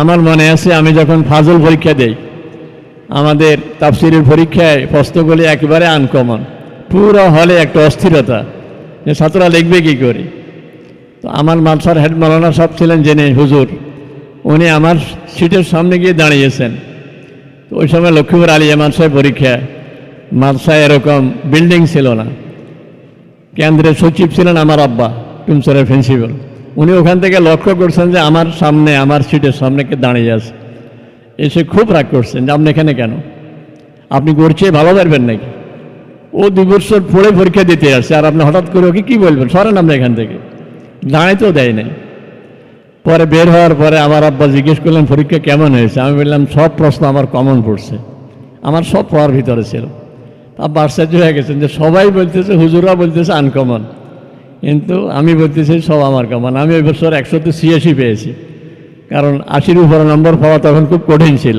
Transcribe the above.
আমার মনে আছে, আমি যখন ফাজল পরীক্ষা দেই, আমাদের তাফসিরের পরীক্ষায় প্রশ্নগুলি একেবারে আনকমন পুরো হলে একটা অস্থিরতা, যে ছাত্ররা লিখবে কী করে? তো আমার মালসার হেড মৌলানা সব ছিলেন জেনে হুজুর, উনি আমার সিটের সামনে গিয়ে দাঁড়িয়েছেন। তো ওই সময় লক্ষ্মীপুর আলী মালসায় পরীক্ষা মালসায় এরকম বিল্ডিং ছিল না। কেন্দ্রের সচিব ছিলেন আমার আব্বা টুমসরের প্রিন্সিপাল উনি ওখান থেকে লক্ষ্য করছেন যে আমার সামনে, আমার সিটের সামনে কে দাঁড়িয়ে আছে। এসে খুব রাগ করছেন যে আপনি এখানে কেন? আপনি করছে ভালো পারবেন নাকি? ও দু বছর পরে পরীক্ষা দিতে আসছে আর আপনি হঠাৎ করে ওকে কী বলবেন? সরেন আপনি এখান থেকে। দাঁড়াইতেও দেয় নাই। পরে বের হওয়ার পরে আমার আব্বা জিজ্ঞেস করলেন, পরীক্ষা কেমন হয়েছে? আমি বললাম, সব প্রশ্ন আমার কমন পড়ছে। আমার সব পড়ার ভিতরে ছিল। আব্বা আশ্চর্য হয়ে গেছেন যে সবাই বলতেছে হুজুরা বলতেছে আনকমন কিন্তু আমি বলতেছি, সব আমার কামান আমি ওই বছর একশোতে ছিয়াশি পেয়েছি। কারণ আশির উপরে নম্বর পাওয়া তখন খুব কঠিন ছিল।